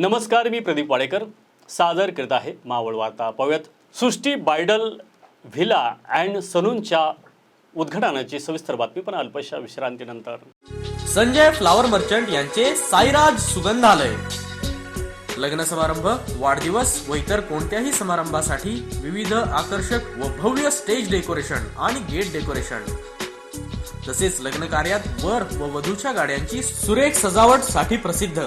नमस्कार मी प्रदीप वाडेकर. सादर करत आहे मावळ वार्ता पाहूयात. सृष्टी बायडल व्हिला अँड सलूनच्या उद्घाटनाची सविस्तर बातमी पण अल्पशा विश्रांतीनंतर. संजय फ्लावर मर्चंट यांचे साईराज सुगंधालय. लग्न समारंभ वाढदिवस व इतर कोणत्याही समारंभासाठी विविध आकर्षक व भव्य स्टेज डेकोरेशन आणि गेट डेकोरेशन. तसेच लग्न कार्यात वर व वधूच्या गाड्यांची सुरेख सजावटसाठी प्रसिद्ध.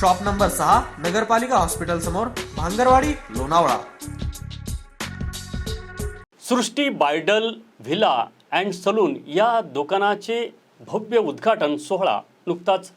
शॉप नंबर सहा नगरपालिका हॉस्पिटल समोर Bhangarwadi Lonavala. Srushti bridal villa and salon या दुकानाचे भव्य उद्घाटन सोहळा नुकताच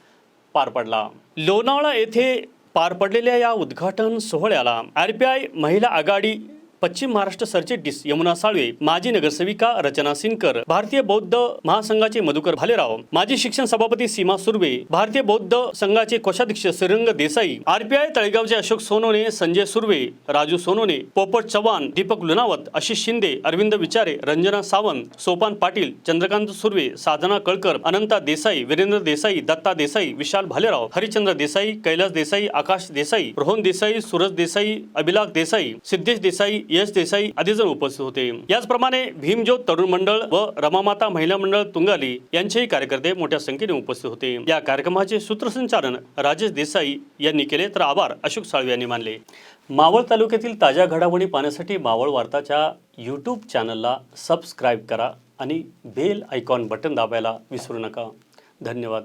पार पडला. लोणावळा येथे पार पडलेल्या या उद्घाटन सोहळ्याला आर पी आय महिला आघाडी पश्चिम महाराष्ट्र सरचिटणीस यमुना साळवे माजी नगरसेविका रचना सिनकर भारतीय बौद्ध महासंघाचे मधुकर भालेराव माजी शिक्षण सभापती सीमा सुर्वे भारतीय बौद्ध संघाचे कोषाध्यक्ष श्रीरंग देसाई आरपीआय तळेगावचे अशोक सोनोने संजय सुर्वे राजू सोनोने पोपट चव्हाण दीपक लुनावत आशिष शिंदे अरविंद विचारे रंजना सावंत सोपान पाटील चंद्रकांत सुर्वे साधना कळकर अनंता देसाई वीरेंद्र देसाई दत्ता देसाई विशाल भालेराव हरिचंद्र देसाई कैलास देसाई आकाश देसाई रोहन देसाई सूरज देसाई अभिलाख देसाई सिद्धेश देसाई यश देसाई आधी जर उपस्थित होते. याचप्रमाणे भीमज्योत तरुण मंडळ व रमामाता महिला मंडळ तुंगाली यांचेही कार्यकर्ते मोठ्या संख्येने उपस्थित होते. या कार्यक्रमाचे सूत्रसंचालन राजेश देसाई यांनी केले तर आभार अशोक साळवे यांनी मानले. मावळ तालुक्यातील ताज्या घडामोडी पाहण्यासाठी मावळ वार्ताच्या यूट्यूब चॅनलला सबस्क्राईब करा आणि बेल आयकॉन बटन दाबायला विसरू नका. धन्यवाद.